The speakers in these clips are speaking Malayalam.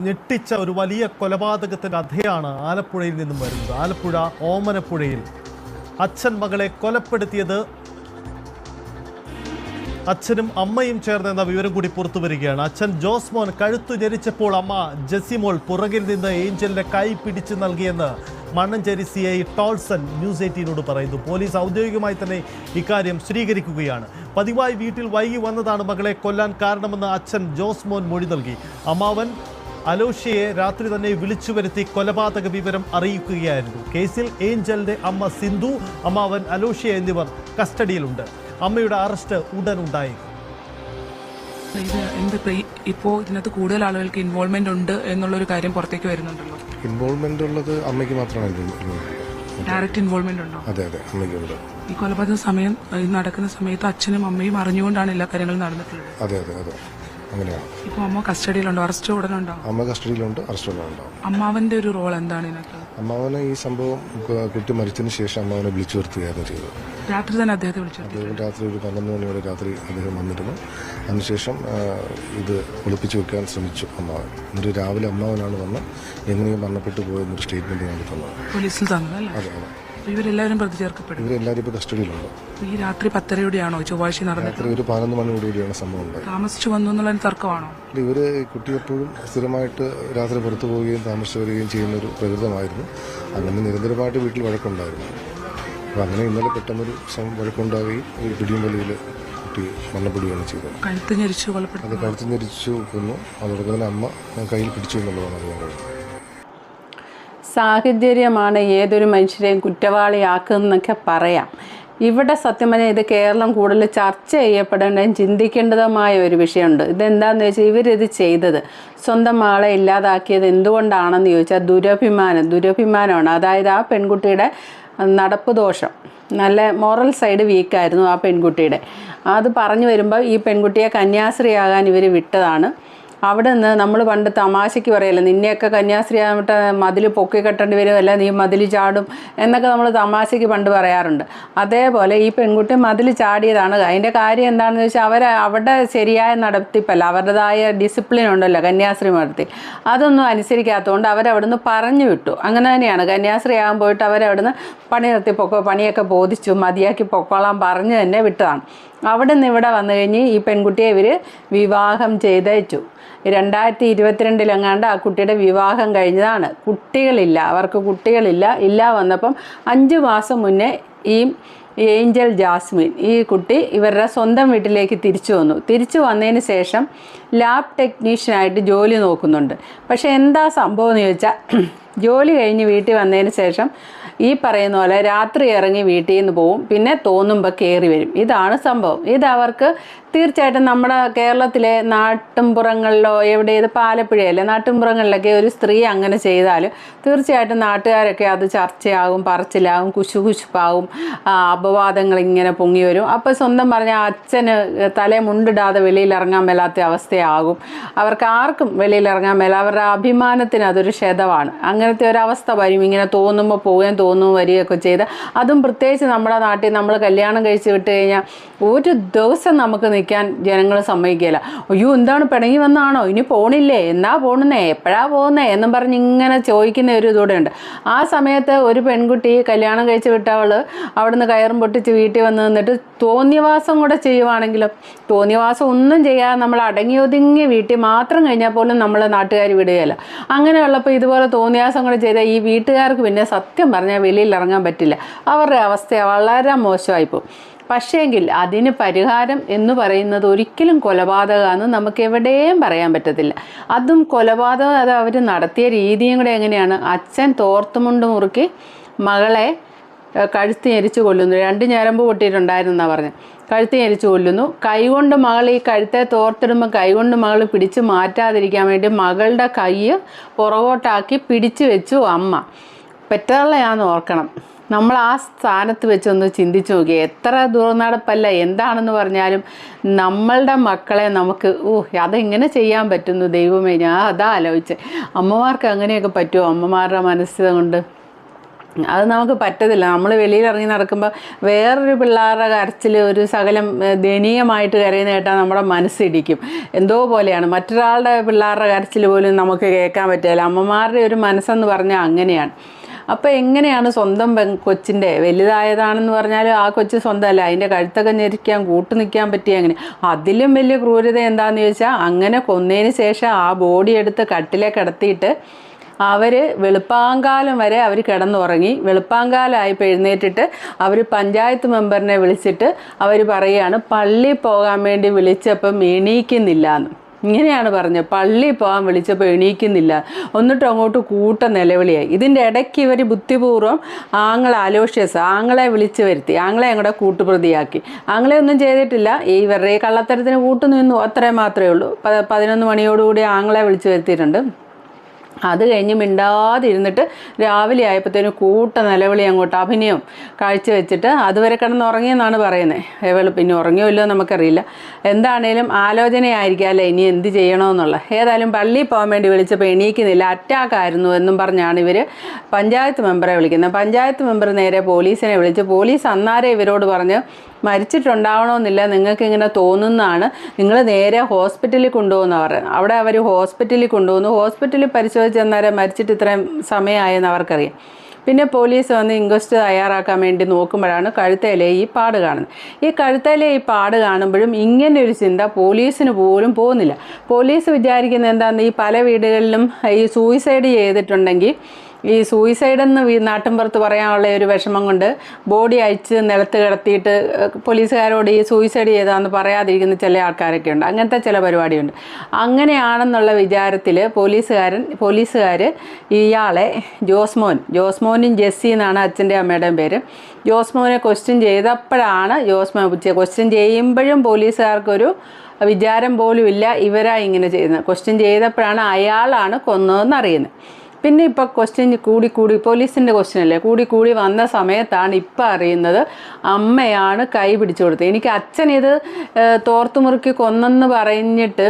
ഞെട്ടിച്ച ഒരു വലിയ കൊലപാതകത്തിന്റെ കഥയാണ് ആലപ്പുഴയിൽ നിന്നും വരുന്നത്. ആലപ്പുഴ ഓമനപ്പുഴയിൽ അച്ഛൻ മകളെ കൊലപ്പെടുത്തിയത് അച്ഛനും അമ്മയും ചേർന്നെന്ന വിവരം കൂടി പുറത്തു വരികയാണ്. അച്ഛൻ ജോസ്മോൻ കഴുത്തു ജനിച്ചപ്പോൾ അമ്മ ജെസിമോൾ പുറകിൽ നിന്ന് ഏഞ്ചലിന്റെ കൈ പിടിച്ചു നൽകിയെന്ന് Mannanchery C I Tolson news എയ്റ്റീനോട് പറയുന്നു. പോലീസ് ഔദ്യോഗികമായി തന്നെ ഇക്കാര്യം സ്ഥിരീകരിക്കുകയാണ്. പതിവായി വീട്ടിൽ വൈകി വന്നതാണ് മകളെ കൊല്ലാൻ കാരണമെന്ന് അച്ഛൻ ജോസ്മോൻ മൊഴി നൽകി. അമ്മാവൻ അലോഷ്യയെ രാത്രി തന്നെ വിളിച്ചു വരുത്തി കൊലപാതക വിവരം അറിയിക്കുകയായിരുന്നു. കേസിൽ ഏഞ്ചലിന്റെ അമ്മ സിന്ധു അമ്മാവൻ അലോഷ്യ എന്നിവർ കസ്റ്റഡിയിലുണ്ട്. അമ്മയുടെ അറസ്റ്റ് ഉടൻ ഉണ്ടായി ഇത് എന്ത് ഇപ്പോൾ ഇപ്പോ ഇതിനകത്ത് കൂടുതൽ ആളുകൾക്ക് ഇൻവോൾവ്മെന്റ് ഉണ്ട് എന്നുള്ളൊരു കാര്യം പുറത്തേക്ക് വരുന്നുണ്ടല്ലോ. ഇൻവോൾവ്മെന്റ് ഉള്ളത് അമ്മയ്ക്ക് മാത്രമാണ് ഡയറക്റ്റ് ഇൻവോൾവ്മെന്റ് ഉണ്ടോ? അതെ അതെ അമ്മയ്ക്കുണ്ട്. ഈ കൊലപാതക സമയം ഈ നടക്കുന്ന സമയത്ത് അച്ഛനും അമ്മയും അറിഞ്ഞുകൊണ്ടാണ് എല്ലാ കാര്യങ്ങളും നടന്നിട്ടുള്ളത്. അതെ അതെ അതെ. അങ്ങനെയാണ്. അമ്മ കസ്റ്റഡിയിലുണ്ടോ? അറസ്റ്റ് ഉടനുണ്ടോ? അമ്മ കസ്റ്റഡിയിലുണ്ട് അറസ്റ്റ് ഉണ്ടാവും അമ്മാവന്റെ ഒരു റോൾ എന്താണ് ഇതിനകത്ത്? അമ്മാവനെ ഈ സംഭവം കു- കുട്ടി മരിച്ചതിന് ശേഷം അമ്മാവനെ വിളിച്ചു വരുത്തുകയായിരുന്നു ചെയ്തത്. രാത്രി തന്നെ അദ്ദേഹത്തെ വിളിച്ചു അദ്ദേഹം രാത്രി ഒരു പന്ത്രണ്ട് മണിയോടെ രാത്രി അദ്ദേഹം വന്നിരുന്നു. അതിനുശേഷം ആ, ഇത് ഒളിപ്പിച്ചു വെക്കാൻ ശ്രമിച്ചു അമ്മാവൻ. എന്നിട്ട് രാവിലെ അമ്മാവനാണ് വന്ന് എങ്ങനെയും മരണപ്പെട്ടു പോയെന്നൊരു സ്റ്റേറ്റ്മെന്റ് ഞാൻ തന്നത്. പോലീസിൽ തന്നതല്ലേ? അതെ അതെ. ഇവരെല്ലാവരും പ്രതി ചേർക്കപ്പെടും. ഇവരെല്ലാവരും ഇപ്പോൾ കസ്റ്റഡിയിലുണ്ട്. ഈ രാത്രി പത്തരയോടെയാണോ? ചൊവ്വാഴ്ച നടന്നത്? രാത്രി ഒരു പതിനൊന്ന് മണിയോടുകൂടിയാണ് സംഭവം ഉണ്ടായത്. താമസിച്ചു വന്നു എന്നുള്ള തർക്കമാണോ? ഇവർ കുട്ടി എപ്പോഴും സ്ഥിരമായിട്ട് രാത്രി പുറത്തു പോവുകയും താമസിച്ചു വരികയും ചെയ്യുന്ന ഒരു പ്രകൃതമായിരുന്നു. അങ്ങനെ നിരന്തരമായിട്ട് വീട്ടിൽ വഴക്കുണ്ടായിരുന്നു. അപ്പോൾ അങ്ങനെ ഇന്നലെ പെട്ടെന്നൊരു സം- വഴക്കുണ്ടാവുകയും ഒരു പിടിയും വലിയിൽ കുട്ടി മരണപ്പെടുകയാണ് ചെയ്തത്. കഴുത്ത് ഞെരിച്ചു കൊലപ്പെടുത്തി അത് കഴുത്ത് ഞെരിച്ചു കൊന്നു. അതോടൊപ്പം തന്നെ അമ്മ കയ്യിൽ പിടിച്ചു എന്നുള്ളതാണ് അറിയാൻ കഴിഞ്ഞത്. സാഹചര്യമാണ് ഏതൊരു മനുഷ്യരെയും കുറ്റവാളിയാക്കുന്നൊക്കെ പറയാം. ഇവിടെ സത്യം പറഞ്ഞാൽ ഇത് കേരളം കൂടുതൽ ചർച്ച ചെയ്യപ്പെടേണ്ടതും ചിന്തിക്കേണ്ടതുമായ ഒരു വിഷയമുണ്ട്. ഇതെന്താണെന്ന് വെച്ചാൽ ഇവരിത് ചെയ്തത്. സ്വന്തം ആളെ ഇല്ലാതാക്കിയത് എന്തുകൊണ്ടാണെന്ന് ചോദിച്ചാൽ ദുരഭിമാനം ദുരഭിമാനമാണ്. അതായത് ആ പെൺകുട്ടിയുടെ നടപ്പ് ദോഷം. നല്ല മോറൽ സൈഡ് വീക്കായിരുന്നു ആ പെൺകുട്ടിയുടെ. അത് പറഞ്ഞു വരുമ്പോൾ ഈ പെൺകുട്ടിയെ കന്യാസ്ത്രീയാകാൻ ഇവർ വിട്ടതാണ്. അവിടെ നിന്ന് നമ്മൾ പണ്ട് തമാശയ്ക്ക് പറയല്ലോ നിന്നെയൊക്കെ കന്യാസ്ത്രീ ആയിട്ട് മതിൽ പൊക്കി കെട്ടേണ്ടി വരും അല്ല നീ മതിൽ ചാടും എന്നൊക്കെ നമ്മൾ തമാശയ്ക്ക് പണ്ട് പറയാറുണ്ട്. അതേപോലെ ഈ പെൺകുട്ടി മതിൽ ചാടിയതാണ്. അതിന്റെ കാര്യം എന്താണെന്ന് വെച്ചാൽ അവർ അവിടെ ശരിയായ നടത്തിപ്പല്ല അവരുടേതായ ഡിസിപ്ലിൻ ഉണ്ടല്ലോ കന്യാസ്ത്രീ മഠത്തിൽ അതൊന്നും അനുസരിക്കാത്തതുകൊണ്ട് അവരവിടുന്ന് പറഞ്ഞു വിട്ടു. അങ്ങനെ തന്നെയാണ്. കന്യാസ്ത്രീ ആകാൻ പോയിട്ട് അവരവിടുന്ന് പണി നിർത്തി പൊക്കോ പണിയൊക്കെ ബോധിച്ചു മതിയാക്കി പൊക്കോളാൻ പറഞ്ഞ് തന്നെ വിട്ടതാണ്. അവിടെ നിന്ന് ഇവിടെ വന്നു കഴിഞ്ഞ് ഈ പെൺകുട്ടിയെ ഇവർ വിവാഹം ചെയ്തയച്ചു. രണ്ടായിരത്തി ഇരുപത്തിരണ്ടിലെങ്ങാണ്ട് ആ കുട്ടിയുടെ വിവാഹം കഴിഞ്ഞതാണ്. കുട്ടികളില്ല അവർക്ക് കുട്ടികളില്ല. ഇല്ല വന്നപ്പം അഞ്ച് മാസം മുന്നേ ഈ ഏഞ്ചൽ ജാസ്മിൻ ഈ കുട്ടി ഇവരുടെ സ്വന്തം വീട്ടിലേക്ക് തിരിച്ചു വന്നു. തിരിച്ചു വന്നതിന് ശേഷം ലാബ് ടെക്നീഷ്യനായിട്ട് ജോലി നോക്കുന്നുണ്ട്. പക്ഷേ എന്താ സംഭവം എന്ന് ചോദിച്ചാൽ ജോലി കഴിഞ്ഞ് വീട്ടിൽ വന്നതിന് ശേഷം ഈ പറയുന്ന പോലെ രാത്രി ഇറങ്ങി വീട്ടിൽ നിന്ന് പോവും. പിന്നെ തോന്നുമ്പോൾ കയറി വരും. ഇതാണ് സംഭവം. ഇത് അവർക്ക് തീർച്ചയായിട്ടും നമ്മുടെ കേരളത്തിലെ നാട്ടിൻപുറങ്ങളിലോ എവിടെ ഇത് പാലപ്പുഴയല്ലേ നാട്ടിൻപുറങ്ങളിലൊക്കെ ഒരു സ്ത്രീ അങ്ങനെ ചെയ്താൽ തീർച്ചയായിട്ടും നാട്ടുകാരൊക്കെ അത് ചർച്ചയാകും പറച്ചിലാകും കുശു കുശുപ്പാകും അപവാദങ്ങൾ ഇങ്ങനെ പൊങ്ങി വരും. അപ്പോൾ സ്വന്തം പറഞ്ഞ അച്ഛന് തലേ മുണ്ടിടാതെ വെളിയിൽ ഇറങ്ങാൻ മേലാത്ത അവസ്ഥയാകും. അവർക്ക് ആർക്കും വെളിയിൽ ഇറങ്ങാൻ മേല. അവരുടെ അഭിമാനത്തിന് അതൊരു ക്ഷതമാണ്. അങ്ങനത്തെ ഒരവസ്ഥ വരും. ഇങ്ങനെ തോന്നുമ്പോൾ പോവുകയും തോന്നുകയും വരികയൊക്കെ ചെയ്ത്. അതും പ്രത്യേകിച്ച് നമ്മുടെ നാട്ടിൽ നമ്മൾ കല്യാണം കഴിച്ച് വിട്ട് കഴിഞ്ഞാൽ ഒരു ദിവസം നമുക്ക് നിൽക്കാൻ ജനങ്ങൾ സമ്മതിക്കില്ല അയ്യോ എന്താണ് പിണങ്ങി വന്നാണോ? ഇനി പോണില്ലേ? എന്നാ പോണുന്നേ? എപ്പോഴാ പോകുന്നേ എന്നും പറഞ്ഞ് ഇങ്ങനെ ചോദിക്കുന്ന ഒരു ഇതൂടെ ഉണ്ട്. ആ സമയത്ത് ഒരു പെൺകുട്ടി കല്യാണം കഴിച്ച് വിട്ടവൾ അവിടുന്ന് കയറും പൊട്ടിച്ച് വീട്ടിൽ വന്ന് നിന്നിട്ട് തോന്നിയവാസം കൂടെ ചെയ്യുവാണെങ്കിലും തോന്നിയവാസം ഒന്നും ചെയ്യാതെ നമ്മൾ അടങ്ങി ഒതുങ്ങി വീട്ടിൽ മാത്രം കഴിഞ്ഞാൽ പോലും നമ്മൾ നാട്ടുകാർ വിടുകയില്ല. അങ്ങനെയുള്ളപ്പോൾ ഇതുപോലെ തോന്നിയാസം കൂടെ ചെയ്താൽ ഈ വീട്ടുകാർക്ക് പിന്നെ സത്യം പറഞ്ഞാൽ വെളിയിൽ ഇറങ്ങാൻ പറ്റില്ല. അവരുടെ അവസ്ഥ വളരെ മോശമായിപ്പോൾ പക്ഷേങ്കിൽ അതിന് പരിഹാരം എന്ന് പറയുന്നത് ഒരിക്കലും കൊലപാതകമാണെന്ന് നമുക്ക് എവിടെയും പറയാൻ പറ്റത്തില്ല. അതും കൊലപാതകം അത് അവർ നടത്തിയ രീതിയും കൂടെ എങ്ങനെയാണ്? അച്ഛൻ തോർത്തുമുണ്ട് മുറുക്കി മകളെ കഴുത്ത് ഞെരിച്ച് കൊല്ലുന്നു. രണ്ട് ഞരമ്പ് പൊട്ടിയിട്ടുണ്ടായിരുന്നെന്നാണ് പറഞ്ഞത് കഴുത്ത് ഞെരിച്ച് കൊല്ലുന്നു. കൈകൊണ്ട് മകൾ ഈ കഴുത്തെ തോർത്തിടുമ്പോൾ കൈകൊണ്ട് മകൾ പിടിച്ച് മാറ്റാതിരിക്കാൻ വേണ്ടി മകളുടെ കൈ പുറകോട്ടാക്കി പിടിച്ചു വെച്ചു അമ്മ. പെറ്റതള്ളയാന്ന് ഓർക്കണം. നമ്മൾ ആ സ്ഥാനത്ത് വെച്ചൊന്ന് ചിന്തിച്ചു നോക്കി എത്ര ദുർനടപ്പല്ല എന്താണെന്ന് പറഞ്ഞാലും നമ്മളുടെ മക്കളെ നമുക്ക് ഓ അതെങ്ങനെ ചെയ്യാൻ പറ്റുന്നു ദൈവമേ? ഞാൻ അതാ ആലോചിച്ചത് അമ്മമാർക്ക് അങ്ങനെയൊക്കെ പറ്റുമോ? അമ്മമാരുടെ മനസ്സ് അത് നമുക്ക് പറ്റത്തില്ല. നമ്മൾ വെളിയിൽ ഇറങ്ങി നടക്കുമ്പോൾ വേറൊരു പിള്ളേരുടെ കരച്ചിൽ ഒരു സകലം ദയനീയമായിട്ട് കരയുന്ന നമ്മുടെ മനസ്സിടിക്കും. എന്തോ പോലെയാണ്. മറ്റൊരാളുടെ പിള്ളേരുടെ കരച്ചിൽ പോലും നമുക്ക് കേൾക്കാൻ പറ്റില്ല. അമ്മമാരുടെ ഒരു മനസ്സെന്ന് പറഞ്ഞാൽ അങ്ങനെയാണ്. അപ്പോൾ എങ്ങനെയാണ് സ്വന്തം കൊച്ചിന്റെ വലുതായതാണെന്ന് പറഞ്ഞാൽ ആ കൊച്ച് സ്വന്തമല്ല. അതിന്റെ കഴുത്തൊക്കെ ഞെരിക്കാൻ കൂട്ടു നിൽക്കാൻ പറ്റിയ അങ്ങനെ അതിലും വലിയ ക്രൂരത എന്താണെന്ന് ചോദിച്ചാൽ അങ്ങനെ കൊന്നതിന് ശേഷം ആ ബോഡി എടുത്ത് കട്ടിലെ കിടത്തിയിട്ട് അവർ വെളുപ്പാങ്കാലം വരെ അവർ കിടന്നുറങ്ങി. വെളുപ്പാങ്കാലമായപ്പോൾ എഴുന്നേറ്റിട്ട് അവർ പഞ്ചായത്ത് മെമ്പറിനെ വിളിച്ചിട്ട് അവർ പറയുകയാണ് പള്ളി പോകാൻ വേണ്ടി വിളിച്ചപ്പം എണീക്കുന്നില്ല എന്ന് ഇങ്ങനെയാണ് പറഞ്ഞത്. പള്ളി പോകാൻ വിളിച്ചപ്പോൾ എണീക്കുന്നില്ല. എന്നിട്ട് അങ്ങോട്ട് കൂട്ട നിലവിളിയായി. ഇതിന്റെ ഇടയ്ക്ക് ഇവർ ബുദ്ധിപൂർവം ആങ്ങളെ അലോഷ്യസ് ആങ്ങളെ വിളിച്ചു വരുത്തി ആങ്ങളെ ഞങ്ങളുടെ കൂട്ടുപ്രതിയാക്കി. ആങ്ങളെ ഒന്നും ചെയ്തിട്ടില്ല. ഈ ഇവരുടെ കള്ളത്തരത്തിന് കൂട്ടു നിന്നു അത്രയും മാത്രമേ ഉള്ളൂ പതിനൊന്ന് മണിയോടുകൂടി ആങ്ങളെ വിളിച്ചു വരുത്തിയിട്ടുണ്ട്. അത് കഴിഞ്ഞ് മിണ്ടാതിരുന്നിട്ട് രാവിലെ ആയപ്പോഴത്തേനും കൂട്ട നിലവിളി അങ്ങോട്ട് അഭിനയം കാഴ്ചവെച്ചിട്ട് അതുവരെ കിടന്ന് ഉറങ്ങിയെന്നാണ് പറയുന്നത് എവൾ പിന്നെ ഉറങ്ങിയോ ഇല്ലയോ നമുക്കറിയില്ല. എന്താണേലും ആലോചനയായിരിക്കും അല്ലേ ഇനി എന്ത് ചെയ്യണമെന്നുള്ള ഏതായാലും പള്ളിയിൽ പോകാൻ വേണ്ടി വിളിച്ചപ്പോൾ എണീക്കുന്നില്ല. അറ്റാക്കായിരുന്നു എന്നും പറഞ്ഞാണ് ഇവർ പഞ്ചായത്ത് മെമ്പറെ വിളിക്കുന്നത്. പഞ്ചായത്ത് മെമ്പർ നേരെ പോലീസിനെ വിളിച്ച് പോലീസ് അന്നാരെ ഇവരോട് പറഞ്ഞ് മരിച്ചിട്ടുണ്ടാവണമെന്നില്ല. നിങ്ങൾക്ക് ഇങ്ങനെ തോന്നുന്നതാണ്. നിങ്ങൾ നേരെ ഹോസ്പിറ്റലിൽ കൊണ്ടുപോകുന്ന പറയുന്നത് അവിടെ അവർ ഹോസ്പിറ്റലിൽ കൊണ്ടുപോകുന്നു. ഹോസ്പിറ്റലിൽ പരിശോധിച്ച് അന്നേരം മരിച്ചിട്ട് ഇത്രയും സമയമായെന്ന് അവർക്കറിയാം. പിന്നെ പോലീസ് വന്ന് ഇൻക്വസ്റ്റ് തയ്യാറാക്കാൻ വേണ്ടി നോക്കുമ്പോഴാണ് കഴുത്തയിലെ ഈ പാട് കാണുന്നത്. ഈ കഴുത്തയിലെ ഈ പാട് കാണുമ്പോഴും ഇങ്ങനൊരു ചിന്ത പോലീസിന് പോലും പോകുന്നില്ല. പോലീസ് വിചാരിക്കുന്നത് എന്താണെന്ന് ഈ പല വീടുകളിലും ഈ സൂയിസൈഡ് ചെയ്തിട്ടുണ്ടെങ്കിൽ ഈ സൂയിസൈഡ് എന്ന് നാട്ടിൻപുറത്ത് പറയാനുള്ള ഒരു വിഷമം കൊണ്ട് ബോഡി അയച്ച് നിലത്ത് കിടത്തിയിട്ട് പോലീസുകാരോട് ഈ സൂയിസൈഡ് ചെയ്താന്ന് പറയാതിരിക്കുന്ന ചില ആൾക്കാരൊക്കെ ഉണ്ട്. അങ്ങനത്തെ ചില പരിപാടിയുണ്ട്. അങ്ങനെയാണെന്നുള്ള വിചാരത്തിൽ പോലീസുകാരൻ പോലീസുകാർ ഇയാളെ ജോസ്മോൻ ജോസ്മോനും ജെസ്സി എന്നാണ് അച്ഛന്റെ അമ്മയുടെയും പേര്. ജോസ്മോനെ ക്വസ്റ്റ്യൻ ചെയ്തപ്പോഴാണ് ജോസ്മോൻ ക്വസ്റ്റ്യൻ ചെയ്യുമ്പോഴും പോലീസുകാർക്കൊരു വിചാരം പോലും ഇല്ല ഇവരാ ഇങ്ങനെ ചെയ്യുന്നത്. ക്വസ്റ്റ്യൻ ചെയ്തപ്പോഴാണ് അയാളാണ് കൊന്നതെന്ന് അറിയുന്നത് പിന്നെ ഇപ്പോൾ ക്വസ്റ്റ്യൻ കൂടി കൂടി പോലീസിന്റെ ക്വസ്റ്റ്യൻ അല്ലേ? കൂടി കൂടി വന്ന സമയത്താണ് ഇപ്പം അറിയുന്നത് അമ്മയാണ് കൈ പിടിച്ചു കൊടുത്തത്. എനിക്ക് അച്ഛൻ ഇത് മുറുക്കി തോർത്തുമുറുക്കി കൊന്നെന്ന് പറഞ്ഞിട്ട്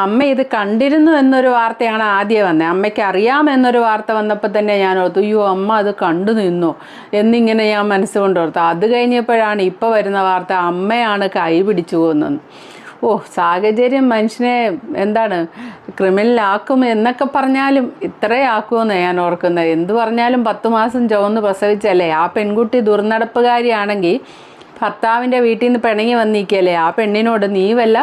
അമ്മ ഇത് കണ്ടിരുന്നു എന്നൊരു വാർത്തയാണ് ആദ്യം വന്നത് അമ്മയ്ക്ക് അറിയാമെന്നൊരു വാർത്ത വന്നപ്പോൾ തന്നെ ഞാൻ ഓർത്തു അയ്യോ അമ്മ അത് കണ്ടു നിന്നു എന്നിങ്ങനെ ഞാൻ മനസ്സുകൊണ്ട് ഓർത്തു. അത് കഴിഞ്ഞപ്പോഴാണ് ഇപ്പോൾ വരുന്ന വാർത്ത അമ്മയാണ് കൈ പിടിച്ചു പോകുന്നത് ഓ സാഹചര്യം മനുഷ്യനെ എന്താണ് ക്രിമിനലാക്കും എന്നൊക്കെ പറഞ്ഞാലും ഇത്രേ ആക്കുമെന്ന് ഞാൻ ഓർക്കുന്നത്. എന്ത് പറഞ്ഞാലും പത്ത് മാസം ചുവന്ന് പ്രസവിച്ചല്ലേ? ആ പെൺകുട്ടി ദുർനടപ്പുകാരിയാണെങ്കിൽ ഭർത്താവിന്റെ വീട്ടിൽ നിന്ന് പിണങ്ങി വന്നിരിക്കുകയല്ലേ ആ പെണ്ണിനോട് നീ വല്ല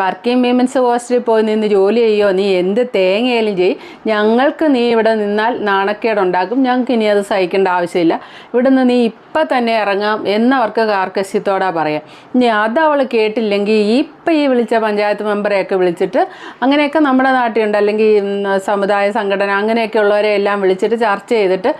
വർക്കിംഗ് വിമൻസ് ഹോസ്റ്റലിൽ പോയി നിന്ന് ജോലി ചെയ്യോ? നീ എന്ത് തേങ്ങയാലും ചെയ്യും. ഞങ്ങൾക്ക് നീ ഇവിടെ നിന്നാൽ നാണക്കേടുണ്ടാക്കും ഞങ്ങൾക്ക് ഇനി അത് സഹിക്കേണ്ട ആവശ്യമില്ല. ഇവിടെ നിന്ന് നീ ഇപ്പം തന്നെ ഇറങ്ങാം എന്നവർക്ക് കാർക്കശ്യത്തോടെ പറയാം. ഇനി അത് അവൾ കേട്ടില്ലെങ്കിൽ ഇപ്പം ഈ വിളിച്ച പഞ്ചായത്ത് മെമ്പറെയൊക്കെ വിളിച്ചിട്ട് അങ്ങനെയൊക്കെ നമ്മുടെ നാട്ടിലുണ്ട്. അല്ലെങ്കിൽ സമുദായ സംഘടന അങ്ങനെയൊക്കെ ഉള്ളവരെ എല്ലാം വിളിച്ചിട്ട് ചർച്ച ചെയ്തിട്ട്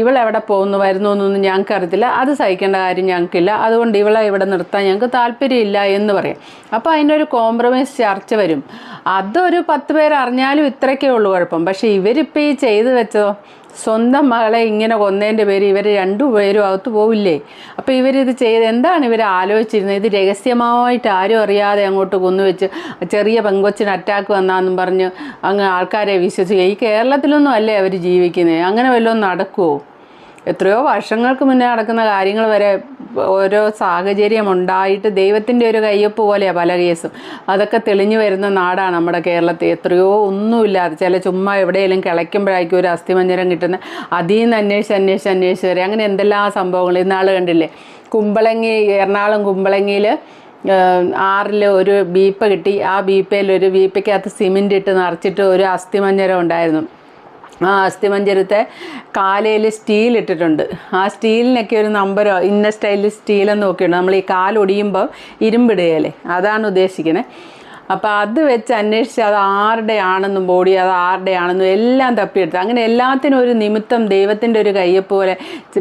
ഇവളെവിടെ പോകുന്നു വരുന്നു എന്നൊന്നും ഞങ്ങൾക്ക് അറിയത്തില്ല അത് സഹിക്കേണ്ട കാര്യം ഞങ്ങൾക്കില്ല. അതുകൊണ്ട് ഇവളെ ഇവിടെ നിർത്താൻ ഞങ്ങൾക്ക് താല്പര്യമില്ല എന്ന് പറയും. അപ്പോൾ അതിനൊരു കോംപ്രമൈസ് ചർച്ച വരും. അതൊരു പത്ത് പേര് അറിഞ്ഞാലും ഇത്രയ്ക്കേ ഉള്ളൂ കുഴപ്പം. പക്ഷേ ഇവരിപ്പോൾ ഈ ചെയ്തു വെച്ചതോ സ്വന്തം മകളെ ഇങ്ങനെ കൊന്നതിന്റെ പേര് ഇവർ രണ്ടുപേരും അകത്ത് പോവില്ലേ? അപ്പോൾ ഇവരിത് ചെയ്ത് എന്താണ് ഇവർ ആലോചിച്ചിരുന്നത്? ഇത് രഹസ്യമായിട്ട് ആരും അറിയാതെ അങ്ങോട്ട് കൊന്നുവെച്ച് ചെറിയ പെങ്കൊച്ചിന് അറ്റാക്ക് വന്നാന്നും പറഞ്ഞ് അങ്ങ് ആൾക്കാരെ വിശ്വസിക്കുക. ഈ കേരളത്തിലൊന്നും അല്ലേ അവർ ജീവിക്കുന്നത് അങ്ങനെ വല്ലതും നടക്കുമോ എത്രയോ വർഷങ്ങൾക്ക് മുന്നേ നടക്കുന്ന കാര്യങ്ങൾ വരെ ഓരോ സാഹചര്യം ഉണ്ടായിട്ട് ദൈവത്തിന്റെ ഒരു കയ്യൊപ്പ് പോലെയാണ് പല കേസും. അതൊക്കെ തെളിഞ്ഞു വരുന്ന നാടാണ് നമ്മുടെ കേരളത്തിൽ. എത്രയോ ഒന്നുമില്ലാതെ ചില ചുമ്മാ എവിടെയെങ്കിലും കിളയ്ക്കുമ്പോഴായിരിക്കും ഒരു അസ്ഥിമഞ്ജരം കിട്ടുന്ന അതിൽ നിന്ന് അന്വേഷിച്ച് അന്വേഷിച്ച് അന്വേഷിച്ച് വരെ അങ്ങനെ എന്തെല്ലാം സംഭവങ്ങൾ ഇന്നാൾ കണ്ടില്ലേ? കുമ്പളങ്ങി എറണാകുളം കുമ്പളങ്ങിയിൽ ആറിൽ ഒരു ബീപ്പ് കിട്ടി. ആ ബീപ്പയിൽ ഒരു ബീപ്പയ്ക്കകത്ത് സിമെന്റ് ഇട്ട് നിറച്ചിട്ട് ഒരു അസ്ഥിമഞ്ജരം ഉണ്ടായിരുന്നു. ആ അസ്ഥിമഞ്ജരത്തെ കാലയിൽ സ്റ്റീൽ ഇട്ടിട്ടുണ്ട്. ആ സ്റ്റീലിനൊക്കെ ഒരു നമ്പരോ ഇന്ന സ്റ്റൈലിൽ സ്റ്റീലെന്ന് നോക്കിയുണ്ട് നമ്മൾ ഈ കാലൊടിയുമ്പോൾ ഇരുമ്പിടുകയല്ലേ അതാണ് ഉദ്ദേശിക്കുന്നത് അപ്പോൾ അത് വെച്ച് അന്വേഷിച്ച് അത് ആരുടെ ആണെന്നും ബോഡി അത് ആരുടെ ആണെന്നും എല്ലാം തപ്പിയെടുത്ത്. അങ്ങനെ എല്ലാത്തിനും ഒരു നിമിത്തം ദൈവത്തിന്റെ ഒരു കയ്യപ്പ് പോലെ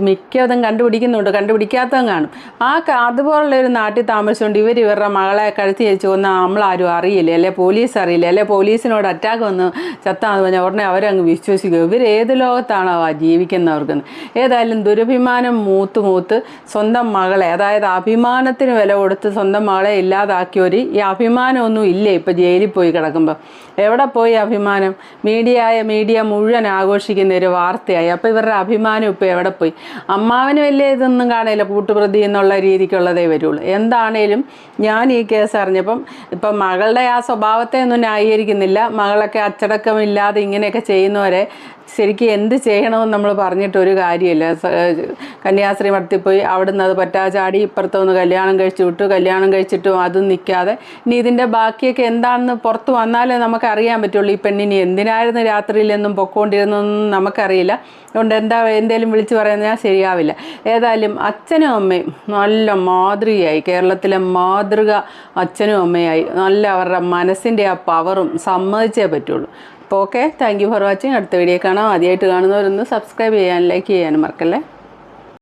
മിക്കതും കണ്ടുപിടിക്കുന്നുണ്ട്. കണ്ടുപിടിക്കാത്തതും കാണും. ആ അതുപോലുള്ള ഒരു നാട്ടിൽ താമസിച്ചുകൊണ്ട് ഇവർ ഇവരുടെ മകളെ കഴുത്തി അയച്ചു കൊന്ന നമ്മളാരും അറിയില്ല? അല്ലെ പോലീസ് അറിയില്ല? അല്ലെ പോലീസിനോട് അറ്റാക്ക് വന്ന് ചത്താന്ന് പറഞ്ഞാൽ ഉടനെ അവരങ്ങ് വിശ്വസിക്കും. ഇവർ ഏത് ലോകത്താണോ ആ ജീവിക്കുന്നവർക്ക്? ഏതായാലും ദുരഭിമാനം മൂത്ത് മൂത്ത് സ്വന്തം മകളെ അതായത് അഭിമാനത്തിന് വില കൊടുത്ത് സ്വന്തം മകളെ ഇല്ലാതാക്കിയവർ ഈ അഭിമാനമൊന്നും ഇല്ലേ. ഇപ്പം ജയിലിൽ പോയി കിടക്കുമ്പോൾ എവിടെ പോയി അഭിമാനം? മീഡിയയായ മീഡിയ മുഴുവൻ ആഘോഷിക്കുന്ന ഒരു വാർത്തയായി. അപ്പോൾ ഇവരുടെ അഭിമാനം ഇപ്പോൾ എവിടെ പോയി? അമ്മാവന് വലിയ ഇതൊന്നും കാണില്ല? കൂട്ടുപ്രതി എന്നുള്ള രീതിക്കുള്ളതേ വരുള്ളൂ. എന്താണേലും ഞാൻ ഈ കേസ് അറിഞ്ഞപ്പം ഇപ്പം മകളുടെ ആ സ്വഭാവത്തെ ഒന്നും ന്യായീകരിക്കുന്നില്ല. മകളൊക്കെ അച്ചടക്കമില്ലാതെ ഇങ്ങനെയൊക്കെ ചെയ്യുന്നവരെ ശരിക്കും എന്ത് ചെയ്യണമെന്ന് നമ്മൾ പറഞ്ഞിട്ട് ഒരു കാര്യമില്ല. കന്യാസ്ത്രീ മഠത്തിൽ പോയി അവിടുന്ന് അത് പറ്റാ ചാടി ഇപ്പുറത്തൊന്ന് കല്യാണം കഴിച്ചു വിട്ടു. കല്യാണം കഴിച്ചിട്ടും അതും നിൽക്കാതെ. ഇനി ഇതിന്റെ ബാക്കിയൊക്കെ എന്താണെന്ന് പുറത്ത് വന്നാലേ നമുക്ക് അറിയാൻ പറ്റുള്ളൂ. ഈ പെണ്ണിനി എന്തിനായിരുന്നു രാത്രിയിലെന്നും പൊക്കോണ്ടിരുന്നതെന്നും നമുക്കറിയില്ല. അതുകൊണ്ട് എന്താ എന്തേലും വിളിച്ചു പറയുന്നത് ശരിയാവില്ല. ഏതായാലും അച്ഛനും അമ്മയും നല്ല മാതൃകയായി. കേരളത്തിലെ മാതൃക അച്ഛനും അമ്മയായി. നല്ല അവരുടെ മനസ്സിന്റെ ആ പവറും സമ്മതിച്ചേ പറ്റുള്ളൂ. അപ്പോൾ okay thank you for watching അടുത്ത വീഡിയോ കാണാം. ആദ്യമായിട്ട് കാണുന്നവരൊന്ന് സബ്സ്ക്രൈബ് ചെയ്യാൻ ലൈക്ക് ചെയ്യാനും മറക്കല്ലേ?